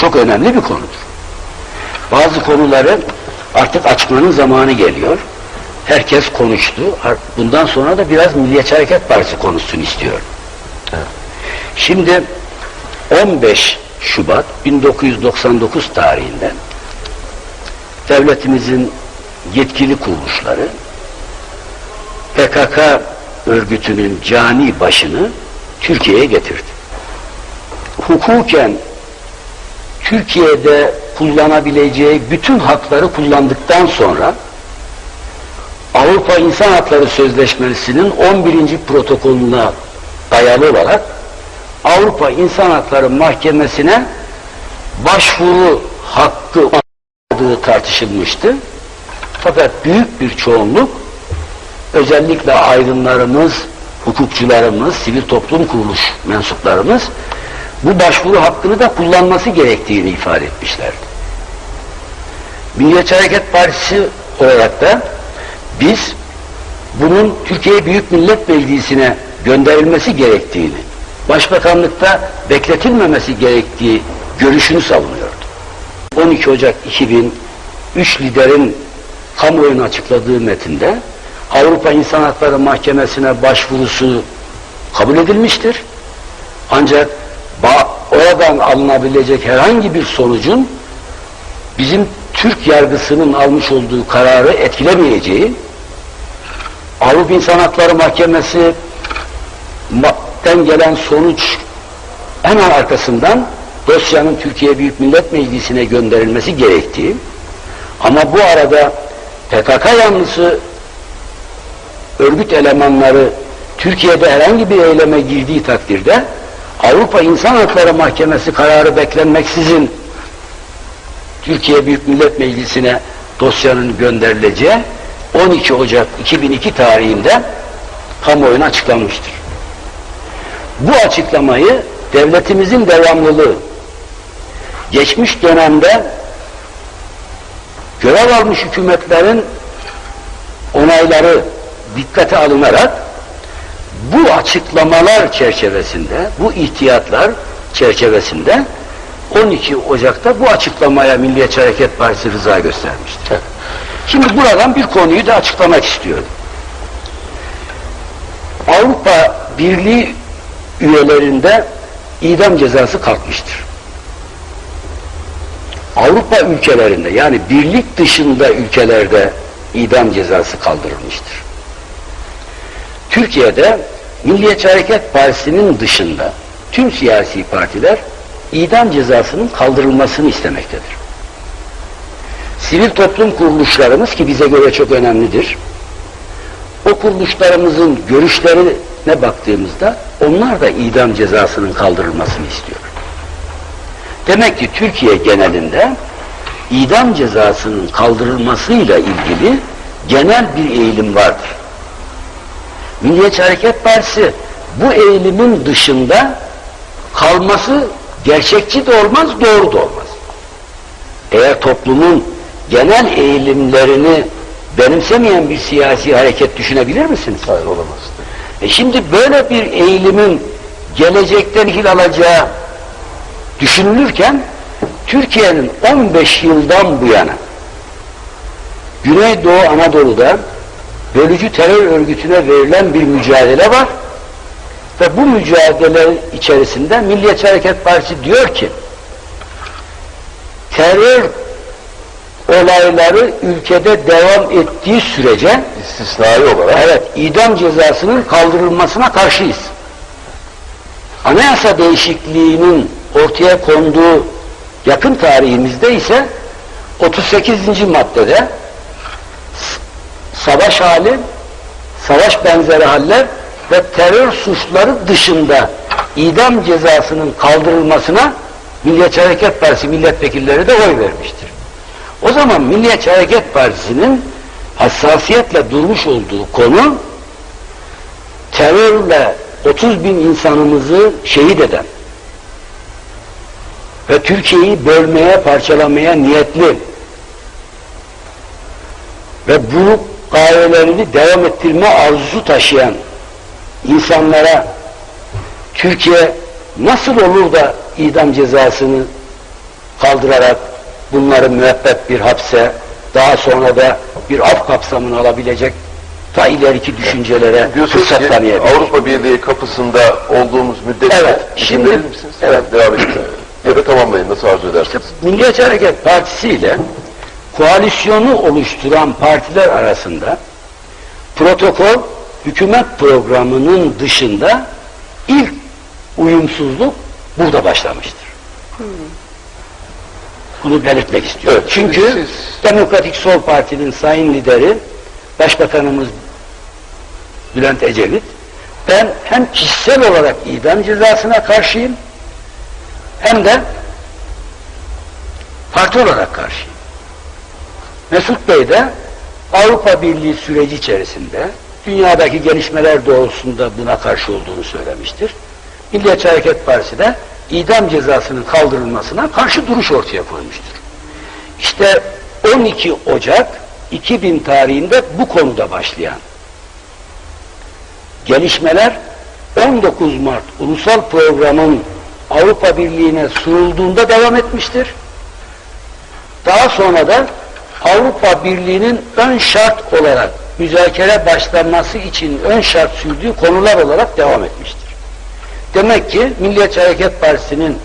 çok önemli bir konudur. Bazı konuları artık açmanın zamanı geliyor. Herkes konuştu. Bundan sonra da biraz Milliyetçi Hareket Partisi konuşsun istiyorum. Şimdi 15 Şubat 1999 tarihinde devletimizin yetkili kuruluşları PKK örgütünün cani başını Türkiye'ye getirdi. Hukuken Türkiye'de kullanabileceği bütün hakları kullandıktan sonra Avrupa İnsan Hakları Sözleşmesi'nin 11. protokolüne dayalı olarak Avrupa İnsan Hakları Mahkemesi'ne başvuru hakkı olmadığı tartışılmıştı. Fakat büyük bir çoğunluk özellikle aydınlarımız, hukukçularımız, sivil toplum kuruluş mensuplarımız bu başvuru hakkını da kullanması gerektiğini ifade etmişlerdi. Milliyetçi Hareket Partisi olarak da biz bunun Türkiye Büyük Millet Meclisi'ne gönderilmesi gerektiğini, başbakanlıkta bekletilmemesi gerektiği görüşünü savunuyordu. 12 Ocak 2003 liderin kamuoyuna açıkladığı metinde Avrupa İnsan Hakları Mahkemesi'ne başvurusu kabul edilmiştir. Ancak oradan alınabilecek herhangi bir sonucun bizim Türk yargısının almış olduğu kararı etkilemeyeceği, Avrupa İnsan Hakları Mahkemesi den gelen sonuç hemen arkasından dosyanın Türkiye Büyük Millet Meclisi'ne gönderilmesi gerektiği ama bu arada PKK yanlısı örgüt elemanları Türkiye'de herhangi bir eyleme girdiği takdirde Avrupa İnsan Hakları Mahkemesi kararı beklenmeksizin Türkiye Büyük Millet Meclisi'ne dosyanın gönderileceği 12 Ocak 2002 tarihinde kamuoyuna açıklanmıştır. Bu açıklamayı devletimizin devamlılığı geçmiş dönemde görev almış hükümetlerin onayları dikkate alınarak bu açıklamalar çerçevesinde, bu ihtiyatlar çerçevesinde 12 Ocak'ta bu açıklamaya Milliyetçi Hareket Partisi rıza göstermiştir. Şimdi buradan bir konuyu da açıklamak istiyorum. Avrupa Birliği üyelerinde idam cezası kalkmıştır. Avrupa ülkelerinde yani birlik dışında ülkelerde idam cezası kaldırılmıştır. Türkiye'de Milliyetçi Hareket Partisi'nin dışında tüm siyasi partiler idam cezasının kaldırılmasını istemektedir. Sivil toplum kuruluşlarımız ki bize göre çok önemlidir. O kuruluşlarımızın görüşlerine baktığımızda onlar da idam cezasının kaldırılmasını istiyor. Demek ki Türkiye genelinde idam cezasının kaldırılmasıyla ilgili genel bir eğilim vardır. Milliyetçi Hareket Partisi bu eğilimin dışında kalması gerçekçi de olmaz, doğru da olmaz. Eğer toplumun genel eğilimlerini benimsemeyen bir siyasi hareket düşünebilir misiniz? Hayır olamaz. E şimdi böyle bir eğilimin gelecekten hil alacağı düşünülürken Türkiye'nin 15 yıldan bu yana Güneydoğu Anadolu'da bölücü terör örgütüne verilen bir mücadele var ve bu mücadele içerisinde Milliyetçi Hareket Partisi diyor ki terör olayları ülkede devam ettiği sürece İstisnai olarak evet idam cezasının kaldırılmasına karşıyız. Anayasa değişikliğinin ortaya konduğu yakın tarihimizde ise 38. maddede savaş hali, savaş benzeri haller ve terör suçları dışında idam cezasının kaldırılmasına Milliyetçi Hareket Partisi milletvekilleri de oy vermiştir. O zaman Milliyetçi Hareket Partisi'nin hassasiyetle durmuş olduğu konu terörle 30 bin insanımızı şehit eden ve Türkiye'yi bölmeye, parçalamaya niyetli ve bu gayelerini devam ettirme arzusu taşıyan insanlara Türkiye nasıl olur da idam cezasını kaldırarak bunları müebbet bir hapse daha sonra da bir af kapsamını alabilecek ta ileriki düşüncelere Diyorsunuz fırsat ki tanıyabilir. Avrupa Birliği kapısında olduğumuz müddetçe Evet, izin şimdi- misiniz? evet. devam edin. Ya da tamamlayın nasıl arzu edersiniz. Milliyetçi Hareket Partisi ile koalisyonu oluşturan partiler arasında protokol hükümet programının dışında ilk uyumsuzluk burada başlamıştır. Bunu belirtmek istiyorum. Evet, Çünkü siz- Demokratik Sol Parti'nin sayın lideri Başbakanımız Bülent Ecevit ben hem kişisel olarak idam cezasına karşıyım hem de parti olarak karşıyım. Mesut Bey de Avrupa Birliği süreci içerisinde dünyadaki gelişmeler doğrultusunda buna karşı olduğunu söylemiştir. Milliyetçi Hareket Partisi de idam cezasının kaldırılmasına karşı duruş ortaya koymuştur. İşte 12 Ocak 2000 tarihinde bu konuda başlayan gelişmeler 19 Mart ulusal programın Avrupa Birliği'ne sunulduğunda devam etmiştir. Daha sonra da Avrupa Birliği'nin ön şart olarak müzakere başlanması için ön şart sürdüğü konular olarak devam etmiştir. Demek ki Milliyetçi Hareket Partisi'nin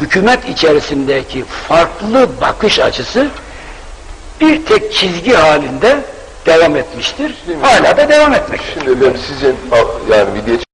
hükümet içerisindeki farklı bakış açısı bir tek çizgi halinde devam etmiştir. Hala da devam etmektedir. Şimdi efendim sizin yani milliyetçi